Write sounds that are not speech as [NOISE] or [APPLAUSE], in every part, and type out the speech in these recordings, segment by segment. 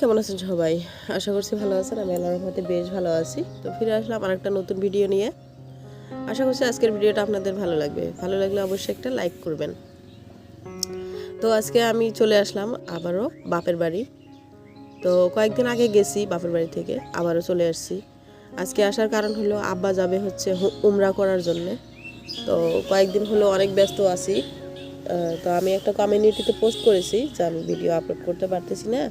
কেমন আছেন সবাই? আশা করছি ভালো আছেন, আমি বেশ ভালো আছি। তো ফিরে আসলাম নতুন ভিডিও নিয়ে। আশা করছি আজকের ভিডিওটা আপনাদের ভালো লাগবে। ভালো লাগলে অবশ্যই একটা লাইক করবেন। তো আজকে আমি চলে আসলাম আবারও বাপের বাড়ি। তো কয়েকদিন আগে গেছি বাপের বাড়ি থেকে, আবারও চলে আসছি। আজকে আসার কারণ হলো আব্বা যাবে হচ্ছে উমরা করার জন্যে। তো কয়েকদিন হলো অনেক ব্যস্ত আছি। তো আমি একটা কমিউনিটিতে পোস্ট করেছি যে আমি ভিডিও আপলোড করতে পারতেছি না।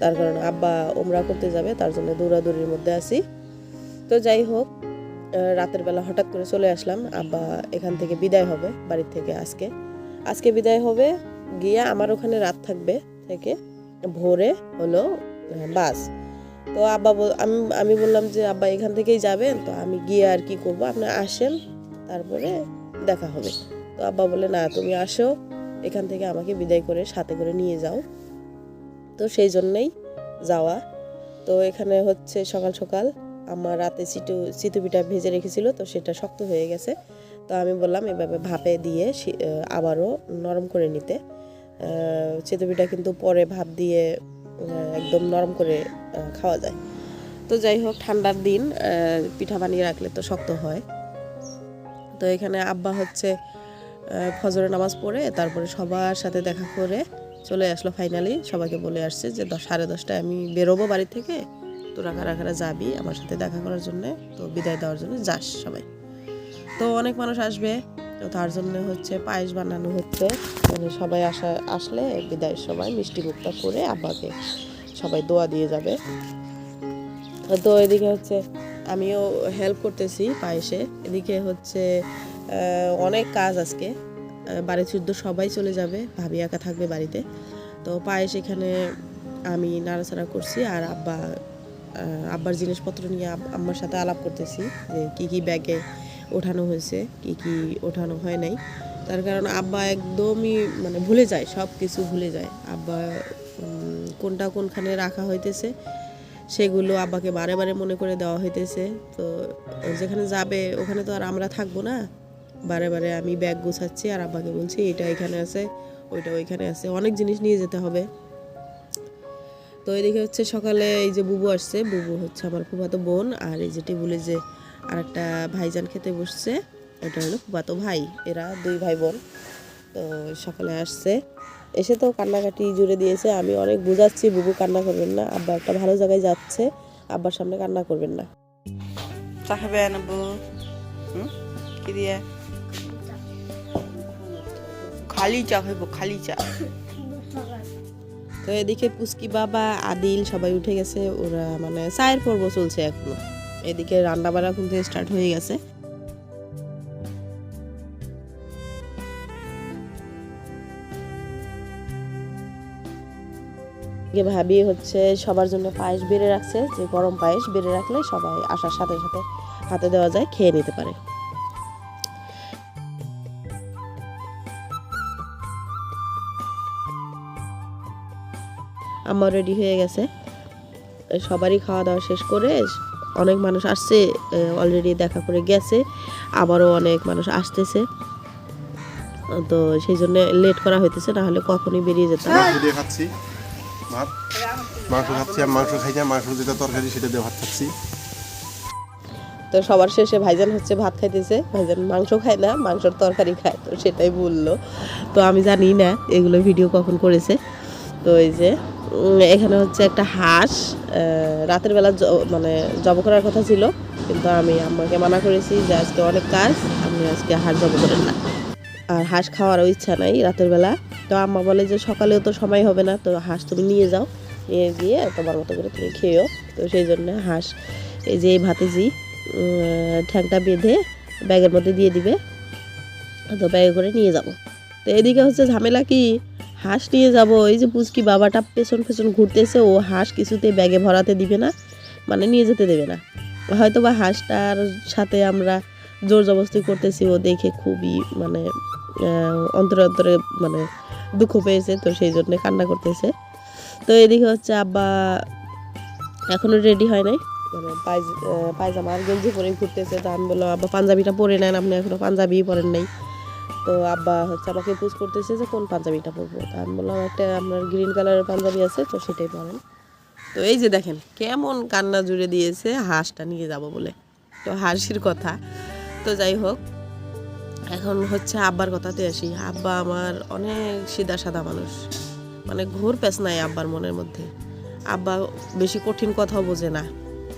তার কারণে আব্বা উমরা করতে যাবে, তার জন্য দৌড়াদৌড়ির মধ্যে আছি। তো যাই হোক রাতের বেলা হঠাৎ করে চলে আসলাম। আব্বা এখান থেকে বিদায় হবে, বাড়ির থেকে আজকে। আজকে বিদায় হবে গিয়ে আমার ওখানে রাত থাকবে থেকে ভোরে হলো বাস। তো আব্বা আমি আমি বললাম যে আব্বা এখান থেকেই যাবেন? তো আমি গিয়ে আর কি করব? আপনি আসেন তারপরে দেখা হবে। তো আব্বা বলে না তুমি আসো এখান থেকে আমাকে বিদায় করে সাথে করে নিয়ে যাও। তো সেই জন্যেই যাওয়া। তো এখানে হচ্ছে সকাল সকাল আমার রাতে চিটু চিতু পিঠা ভেজে রেখেছিল তো সেটা শক্ত হয়ে গেছে। তো আমি বললাম এভাবে ভাপে দিয়ে আবারও নরম করে নিতে। আহ, চিতু পিঠা কিন্তু পরে ভাপ দিয়ে একদম নরম করে খাওয়া যায়। তো যাই হোক, ঠান্ডার দিন পিঠা বানিয়ে রাখলে তো শক্ত হয়। তো এখানে আব্বা হচ্ছে ফজরের নামাজ পড়ে, তারপরে সবার সাথে দেখা করে চলে আসলো ফাইনালি সবাইকে বলে আসছে যে, দশ, সাড়ে দশটায় আমি বেরোবো বাড়ি থেকে। তোরা কারা কারা যাবি আমার সাথে দেখা করার জন্য। তো বিদায় দেওয়ার জন্য যাস সবাই। তো অনেক মানুষ আসবে। তো তার জন্য হচ্ছে পায়েস বানানো হচ্ছে। মানে সবাই আসা, আসলে বিদায়ের সময় মিষ্টি মুখটা করে আব্বাকে সবাই দোয়া দিয়ে যাবে। তো এদিকে হচ্ছে আমিও হেল্প করতেছি পায়েসে। এদিকে হচ্ছে অনেক কাজ আজকে। বাড়ি শুদ্ধ সবাই চলে যাবে, ভাবি একা থাকবে বাড়িতে। তো পায়েস এখানে আমি নাড়াচাড়া করছি আর আব্বা আব্বার জিনিসপত্র নিয়ে আম্মার সাথে আলাপ করতেছি যে কী কী ব্যাগে ওঠানো হয়েছে, কি কি ওঠানো হয় নাই। তার কারণ আব্বা একদমই মানে ভুলে যায়, সব কিছু ভুলে যায়। আব্বা কোনটা কোনখানে রাখা হইতেছে, সেগুলো আব্বাকে বারে বারে মনে করে দেওয়া হইতেছে। তো যেখানে যাবে, ওখানে তো আর আমরা থাকব না। বারে বারে আমি ব্যাগ গুছাচ্ছি আর আব্বাকে বলছি, এটা এখানে আছে, ওইটা ওইখানে আছে। অনেক জিনিস নিয়ে যেতে হবে। তো এদিকে হচ্ছে সকালে এই যে বুবু আসছে, বুবু হচ্ছে আমার খুব ফুফাতো বোন। আর এই যে টেবুলে যে আরেকটা ভাইজান খেতে বসছে। এটা হলো ফুফাতো ভাই এরা দুই ভাই বোন তো সকালে আসছে। এসে তো কান্নাকাটি জুড়ে দিয়েছে। আমি অনেক বুঝাচ্ছি বুবু কান্না করবেন না। আব্বা একটা ভালো জায়গায় যাচ্ছে আব্বার সামনে কান্না করবেন না। চা খাবে আনব কি দিয়ে? খালি চা খাইবো খালি চা। তো এদিকে পুস্কি বাবা আদিল সবাই উঠে গেছে। ওরা মানে চায়ের পর্ব চলছে এখনও। এদিকে রান্না বান্না কিন্তু স্টার্ট হয়ে গেছে। ভাবি হচ্ছে সবার জন্য পায়েস বেড়ে রাখছে, যে গরম পায়েস বেড়ে রাখলে সবাই আসার সাথে সাথে হাতে দেওয়া যায়, খেয়ে নিতে পারে। আমার রেডি হয়ে গেছে। সবারই খাওয়া দাওয়া শেষ করে অনেক মানুষ আসছে অলরেডি দেখা করে গেছে আবারও অনেক মানুষ আসতেছে। তো সেই জন্য লেট করা হইতেছে না হলে কখনই বেরিয়ে যেতাম। খাচ্ছি। ভাত? মাংস খাচ্ছি আর মাংস খাই না মাংস যেটা তরকারি সেটা দিয়ে ভাত খাচ্ছি। তো সবার শেষে ভাইজান হচ্ছে ভাত খাইতেছে ভাইজান মাংস খায় না মাংসর তরকারি খায় তো সেটাই বলল। তো আমি জানি না এগুলো ভিডিও কখন করেছে। তো এই যে এখানে হচ্ছে একটা হাঁস রাতের বেলা মানে জব করার কথা ছিল, কিন্তু আমি আম্মাকে মানা করেছি যে আজকে অনেক কাজ আপনি আজকে হাঁস জব করেন না। আর হাঁস খাওয়ারও ইচ্ছা নাই রাতের বেলা। তো আম্মা বলে যে সকালেও তো সময় হবে না, তো হাঁস তুমি নিয়ে যাও, নিয়ে গিয়ে তোমার মতো করে তুমি খেয়েও। তো সেই জন্য হাঁস, এই যে এই ভাতিজি ঠ্যাংটা বেঁধে ব্যাগের মধ্যে দিয়ে দিবে, তো ব্যাগে করে নিয়ে যাব। তো এদিকে হচ্ছে ঝামেলা কি? হাঁস নিয়ে যাব। এই যে পুচকি বাবাটা পেছন পেছন ঘুরতেছে, ও হাঁস কিছুতে ব্যাগে ভরাতে দিবে না মানে নিয়ে যেতে দেবে না। হয়তো বা হাঁসটার সাথে আমরা জোর জবস্তি করতেছি, ও দেখে খুবই মানে অন্তরে অন্তরে মানে দুঃখ পেয়েছে, তো সেই জন্যে কান্না করতেছে। তো এদিকে হচ্ছে আব্বা এখনও রেডি হয় নাই মানে পায়জামা আর গেঞ্জি পরে ঘুরতেছে। তো আমি বললাম, আব্বা পাঞ্জাবিটা পরে নেন, আপনি এখনও পাঞ্জাবি পরেন নাই। তো আব্বা হচ্ছে আমাকে পুজ করতেছে যে কোন পাঞ্জাবিটা পরবো। তো আমি বললাম, একটা আপনার গ্রিন কালারের পাঞ্জাবি আছে, তো সেটাই পরেন। তো এই যে দেখেন, কেমন কান্না জুড়ে দিয়েছে হাঁসটা নিয়ে যাব বলে। তো হাসির কথা। তো যাই হোক, এখন হচ্ছে আব্বার কথাতে আসি। আব্বা আমার অনেক সিধা সাদা মানুষ। মানে ঘোর প্যাচ নাই আব্বার মনের মধ্যে। আব্বা বেশি কঠিন কথাও বোঝে না।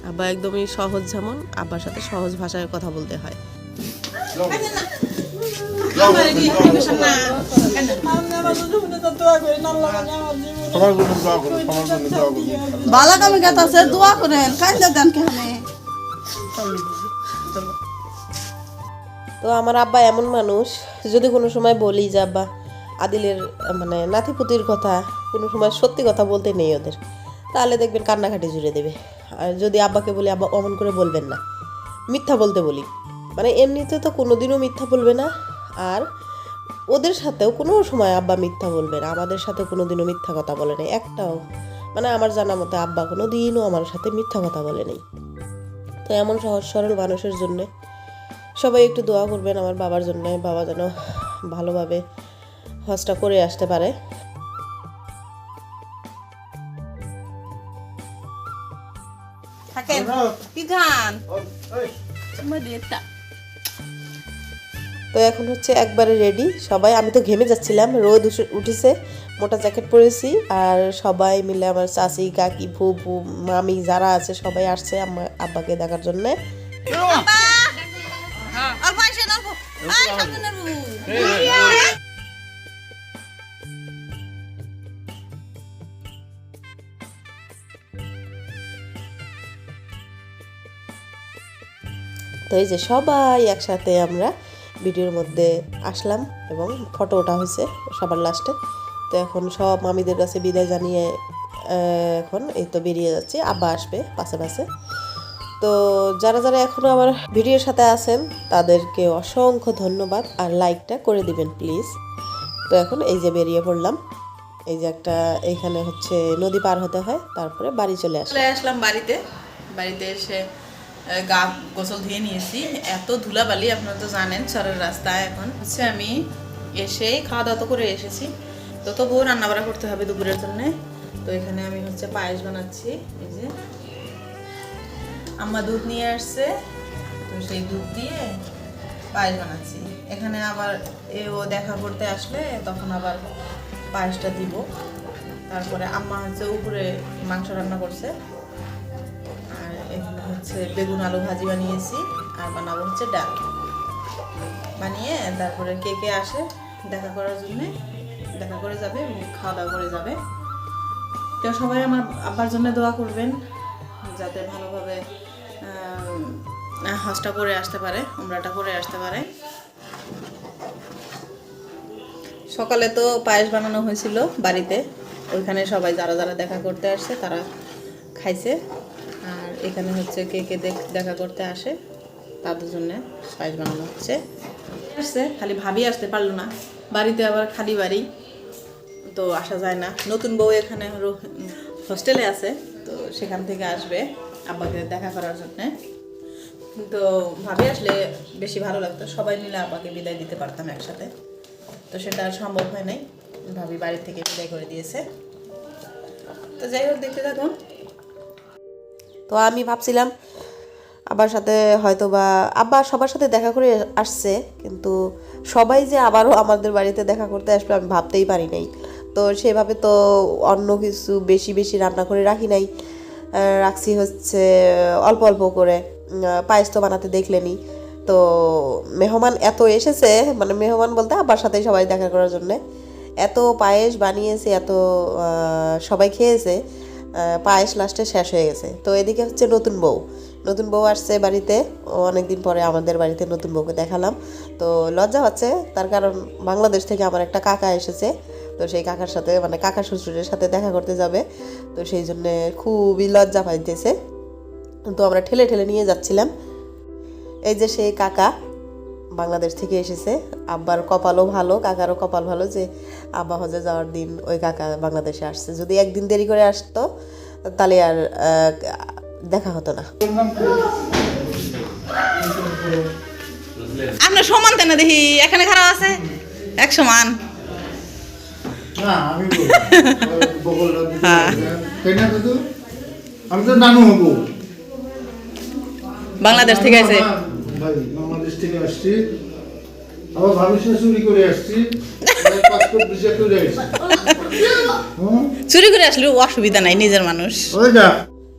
আব্বা একদমই সহজ যেমন, আব্বার সাথে সহজ ভাষায় কথা বলতে হয়। বালা গেত আছে দোয়া করেন দেন তো আমার আব্বা এমন মানুষ, যদি কোনো সময় বলি যে আব্বা, আদিলের মানে নাতিপুতির কথা, কোনো সময় সত্যি কথা বলতে নেই ওদের, তাহলে দেখবেন কান্নাকাটি জুড়ে দেবে। আর যদি আব্বাকে বলি, আব্বা অমন করে বলবেন না। মিথ্যা বলতে বলি। মানে এমনিতে তো কোনোদিনও মিথ্যা বলবে না। আর ওদের সাথেও কোনো সময় আব্বা মিথ্যা বলবে না। আমাদের সাথে কোনোদিনও মিথ্যা কথা বলে নেই একটাও। মানে আমার জানা মতে আব্বা কোনো দিনও আমার সাথে মিথ্যা কথা বলে নেই। তো এমন সহজ সরল মানুষের জন্যে সবাই একটু দোয়া করবেন আমার বাবার জন্য বাবা যেন ভালোভাবে হজটা করে আসতে পারে। থাকেন? কি একটা তো এখন হচ্ছে একবারে রেডি সবাই আমি তো ঘেমে যাচ্ছিলাম। রোদ উঠে- উঠেছে মোটা জ্যাকেট পরেছি আর সবাই মিলে আমার চাচি কাকি ফুপু মামি যারা আছে সবাই আসছে আমার আব্বাকে দেখার জন্যে। তো এই যে সবাই একসাথে আমরা ভিডিওর মধ্যে আসলাম এবং ফটো ওঠা হয়েছে সবার লাস্টে। তো এখন সব মামিদের কাছে বিদায় জানিয়ে এখন এই তো বেরিয়ে যাচ্ছি। আব্বা আসবে পাশে পাশে তো যারা যারা এখনও আমার ভিডিওর সাথে আছেন, তাদেরকে অসংখ্য ধন্যবাদ আর লাইকটা করে দিবেন প্লিজ। তো এখন এই যে বেরিয়ে পড়লাম। এই যে একটা এইখানে হচ্ছে নদী পার হতে হয়, তারপরে বাড়ি চলে আসলাম বাড়িতে। বাড়িতে এসে গা গোসল ধুয়ে নিয়েছি। এত ধুলাবালি, আপনারা তো জানেন সরের রাস্তায় এখন। হচ্ছে আমি এসে খাওয়া দাওয়া তো করে এসেছি। তো তবুও রান্নাবাড়া করতে হবে দুপুরের জন্য। তো এখানে আমি হচ্ছে পায়েস বানাচ্ছি। এই যে আম্মা দুধ নিয়ে আসছে। তো সেই দুধ দিয়ে পায়েস বানাচ্ছি। এখানে আবার এ ও দেখা করতে আসলে, তখন আবার পায়েসটা দিব। তারপরে আম্মা হচ্ছে উপরে মাংস রান্না করছে। হচ্ছে বেগুন আলু ভাজি বানিয়েছি, আর বানাবো হচ্ছে ডাল। বানিয়ে তারপরে কে কে আসে দেখা করার জন্যে, দেখা করে যাবে খাওয়া দাওয়া করে যাবে। তো সবাই আমার আব্বার জন্য দোয়া করবেন, যাতে ভালোভাবে হজটা করে আসতে পারে, উমরাটা করে আসতে পারে। সকালে তো পায়েস বানানো হয়েছিল বাড়িতে, ওইখানে সবাই যারা যারা দেখা করতে আসছে তারা খাইছে। এখানে হচ্ছে কে কে দেখ- করতে আসে, তাদের জন্য পায়েস বানানো হচ্ছে। আসছে, খালি ভাবি আসতে পারল না। বাড়িতে আবার খালি বাড়ি, তো আসা যায় না। নতুন বউ এখানে হোস্টেলে আছে, তো সেখান থেকে আসবে আব্বাকে দেখা করার জন্যে। তো ভাবি আসলে বেশি ভালো লাগতো, সবাই মিলে আব্বাকে বিদায় দিতে পারতাম একসাথে। তো সেটা আর সম্ভব হয় নাই, ভাবি বাড়ি থেকে বিদায় করে দিয়েছে। তো যাই হোক, দেখতে থাকুন। তো আমি ভাবছিলাম আবার সাথে হয়তো বা আব্বা সবার সাথে দেখা করে আসছে, কিন্তু সবাই যে আবারও আমাদের বাড়িতে দেখা করতে আসবে আমি ভাবতেই পারি নাই। তো সেভাবে তো অন্য কিছু বেশি বেশি রান্না করে রাখি নাই। রাখছি হচ্ছে অল্প অল্প করে পায়েস তো বানাতে দেখলেনি। তো মেহমান এত এসেছে মানে মেহমান বলতে আব্বার সাথেই সবাই দেখা করার জন্যে। এত পায়েস বানিয়েছে, এত সবাই খেয়েছে। পায়েস লাস্টে শেষ হয়ে গেছে। তো এদিকে হচ্ছে নতুন বউ। নতুন বউ আসছে বাড়িতে। অনেকদিন পরে আমাদের বাড়িতে নতুন বউকে দেখালাম। তো লজ্জা হচ্ছে, তার কারণ বাংলাদেশ থেকে আমার একটা কাকা এসেছে। তো সেই কাকার সাথে মানে কাকা শ্বশুরের সাথে দেখা করতে যাবে। তো সেই জন্যে খুবই লজ্জা পাইতেছে। তো আমরা ঠেলে ঠেলে নিয়ে যাচ্ছিলাম। এই যে সেই কাকা বাংলাদেশ থেকে এসেছে। আব্বার কপালও ভালো কাকারও কপাল ভালো যে আব্বা হজে যাওয়ার দিন ওই কাকা বাংলাদেশে আসছে। যদি একদিন দেরি করে আসতো তাহলে আর দেখা হতো না। আপনার সমান তেন দেখি? এখানে খারাপ আছে? এক সমান। হব। বাংলাদেশ থেকে আছে। ভাই বাংলাদেশ থেকে আসছি। আবার ভাবি চুরি করে আসছি। পাসপোর্ট ভিসা করে আসছি। চুরি করে আসলে অসুবিধা নাই নিজের মানুষ।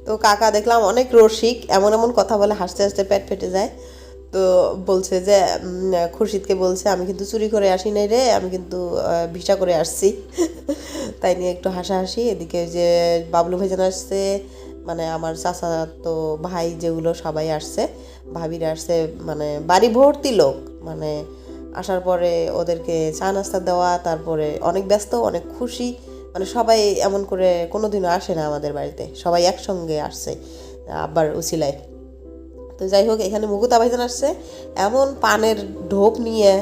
তো কাকা দেখলাম অনেক রসিক এমন এমন কথা বলে হাসতে হাসতে পেট ফেটে যায়। তো বলছে যে খুরশিদকে বলছে আমি কিন্তু চুরি করে আসি নাই রে আমি কিন্তু ভিসা করে আসছি। [LAUGHS] তাই নিয়ে একটু হাসাহাসি। এদিকে যে বাবলু ভাইজান আসছে মানে আমার চাচা তো ভাই যেগুলো সবাই আসছে। ভাবিরা আসছে মানে বাড়ি ভর্তি লোক মানে আসার পরে ওদেরকে চা নাস্তা দেওয়া, তারপরে অনেক ব্যস্ত, অনেক খুশি মানে সবাই এমন করে কোনোদিনও আসে না আমাদের বাড়িতে, সবাই একসঙ্গে আসছে আব্বার উসিলায়। তো যাই হোক, এখানে মুকুতা ভাইজান আসছে, এমন পানের ঢোপ নিয়ে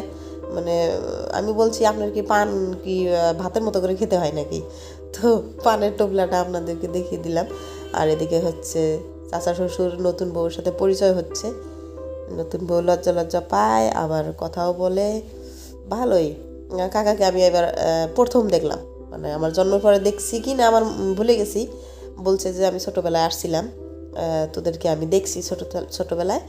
মানে আমি বলছি, আপনার কি পান কি ভাতের মতো করে খেতে হয় নাকি? তো পানের টোপলাটা আপনাদেরকে দেখিয়ে দিলাম, আর এদিকে হচ্ছে চাচা শ্বশুর নতুন বউর সাথে পরিচয় হচ্ছে। নতুন বউ লজ্জা লজ্জা পায়, আবার কথাও বলে। ভালোই। কাকাকে আমি এবার প্রথম দেখলাম। মানে আমার জন্মের পরে দেখছি কি না, আমার ভুলে গেছি। বলছে যে আমি ছোটোবেলায় আসছিলাম। তোদেরকে আমি দেখছি ছোটো, ছোটোবেলায়,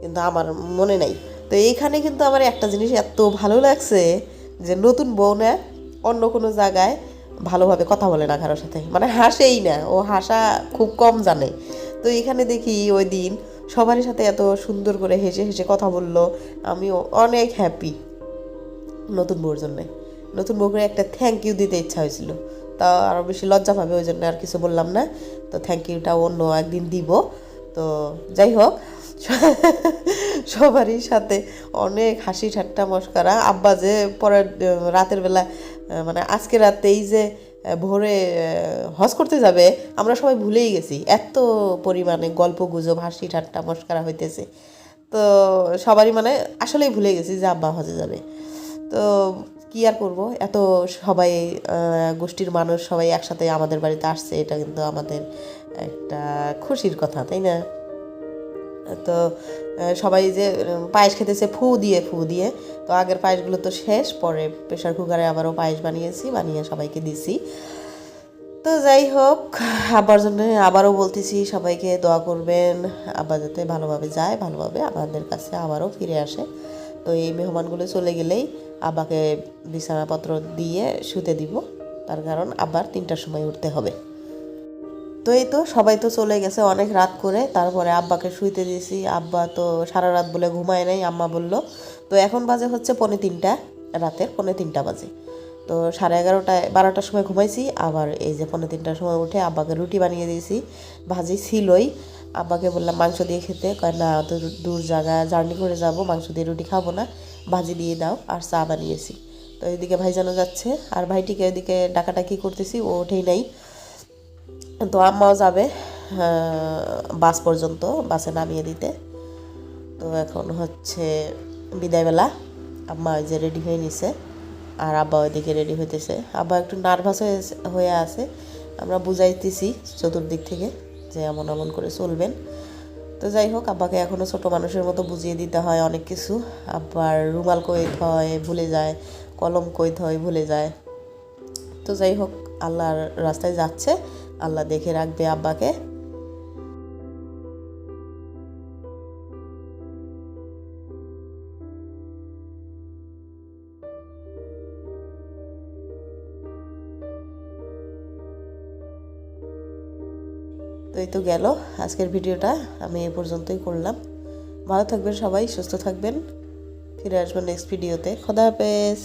কিন্তু আমার মনে নাই। তো এইখানে কিন্তু আমার একটা জিনিস এত ভালো লাগছে যে নতুন বউ না অন্য কোনো জায়গায় ভালোভাবে কথা বলে না কারোর সাথে। মানে হাসেই না। ও হাসা খুব কম জানে। তো এখানে দেখি ওই দিন সবারই সাথে এত সুন্দর করে হেসে হেসে কথা বলল। আমিও অনেক হ্যাপি নতুন বউর জন্যে। নতুন বউকে একটা থ্যাংক ইউ দিতে ইচ্ছা হয়েছিল। তা আরও বেশি লজ্জা পাবে ওই জন্য আর কিছু বললাম না। তো থ্যাংক ইউটা অন্য একদিন দিব। তো যাই হোক, সবারই সাথে অনেক হাসি ঠাট্টা মস্কারা। আব্বা যে পরের, রাতের বেলা মানে আজকে রাতেই যে ভোরে হজ করতে যাবে, আমরা সবাই ভুলেই গেছি। এত পরিমাণে গল্প গুজব, হাসি ঠাট্টা, মস্কারা হইতেছে। তো সবারই মানে আসলেই ভুলে গেছি যে আব্বা হজে যাবে। তো কি আর করব? এত সবাই গোষ্ঠীর মানুষ সবাই একসাথে আমাদের বাড়িতে আসছে, এটা কিন্তু আমাদের একটা খুশির কথা, তাই না? তো সবাই যে পায়েস খেতেছে ফু দিয়ে ফু দিয়ে। তো আগের পায়েসগুলো তো শেষ, পরে প্রেশার কুকারে আবারও পায়েস বানিয়েছি, বানিয়ে সবাইকে দিছি। তো যাই হোক আবার জন্য আবারও বলতেছি, সবাইকে দোয়া করবেন আবার যাতে ভালোভাবে যায়, ভালোভাবে আমাদের কাছে আবারও ফিরে আসে। তো এই মেহমানগুলো চলে গেলেই আব্বাকে বিছানাপত্র দিয়ে শুতে দিব। তার কারণ আবার তিনটার সময় উঠতে হবে। তো এই তো, সবাই তো চলে গেছে অনেক রাত করে। তারপরে আব্বাকে শুইতে দিয়েছি। আব্বা তো সারা রাত বলে ঘুমায় নাই, আম্মা বলল। তো এখন বাজে হচ্ছে পনে তিনটা, রাতের পনে তিনটা বাজে। তো সাড়ে এগারোটায়, বারোটার সময় ঘুমাইছি। আবার এই যে পৌনে তিনটার সময় উঠে আব্বাকে রুটি বানিয়ে দিয়েছি, ভাজি ছিলই। আব্বাকে বললাম মাংস দিয়ে খেতে। কয়, না তো দূর জায়গা জার্নি করে যাব, মাংস দিয়ে রুটি খাব না, ভাজি দিয়ে দাও, আর চা বানিয়েছি। তো এদিকে ভাইজানো যাচ্ছে। আর ভাইটিকে এদিকে ডাকাটাকি করতেছি, ও ওঠেই নাই। তো আম্মাও যাবে বাস পর্যন্ত, বাসে নামিয়ে দিতে। তো এখন হচ্ছে বিদায়বেলা, আম্মা ওই যে রেডি হয়ে নিছে, আর আব্বা ওইদিকে রেডি হইতেছে। আব্বা একটু নার্ভাস হয়ে হয়ে আছে, আমরা বুঝাইতেছি চতুর্দিক থেকে যে এমন এমন করে চলবেন। তো যাই হোক, আব্বাকে এখনও ছোট মানুষের মতো বুঝিয়ে দিতে হয় অনেক কিছু। আব্বার রুমাল কইতে হয়, ভুলে যায়, কলম কইতে হয়, ভুলে যায়। তো যাই হোক, আল্লাহর রাস্তায় যাচ্ছে। আল্লাহ দেখে রাখবে আব্বাকে। তো এই তো গেল, আজকের ভিডিওটা আমি এ পর্যন্তই করলাম। ভালো থাকবেন সবাই, সুস্থ থাকবেন। ফিরে আসবেন নেক্সট ভিডিওতে খোদা হাফেজ।